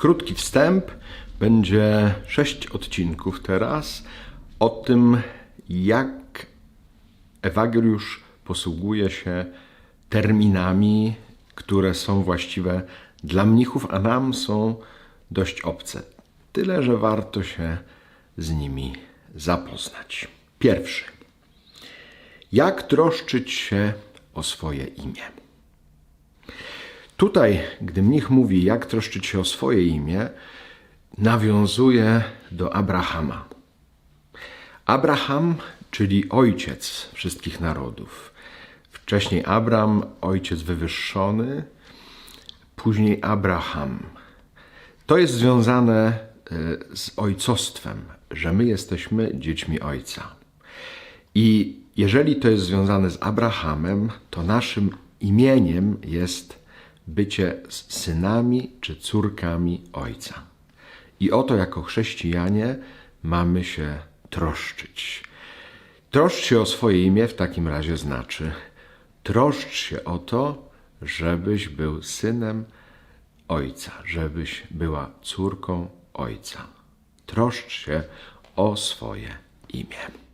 Krótki wstęp, będzie sześć odcinków teraz o tym, jak Ewagriusz posługuje się terminami, które są właściwe dla mnichów, a nam są dość obce. Tyle, że warto się z nimi zapoznać. Pierwszy. Jak troszczyć się o swoje imię? Tutaj, gdy mnich mówi, jak troszczyć się o swoje imię, nawiązuje do Abrahama. Abraham, czyli ojciec wszystkich narodów. Wcześniej Abram, ojciec wywyższony, później Abraham. To jest związane y, z ojcostwem, że my jesteśmy dziećmi ojca. I jeżeli to jest związane z Abrahamem, to naszym imieniem jest bycie synami czy córkami ojca. I o to jako chrześcijanie mamy się troszczyć. Troszcz się o swoje imię w takim razie znaczy troszcz się o to, żebyś był synem ojca, żebyś była córką ojca. Troszcz się o swoje imię.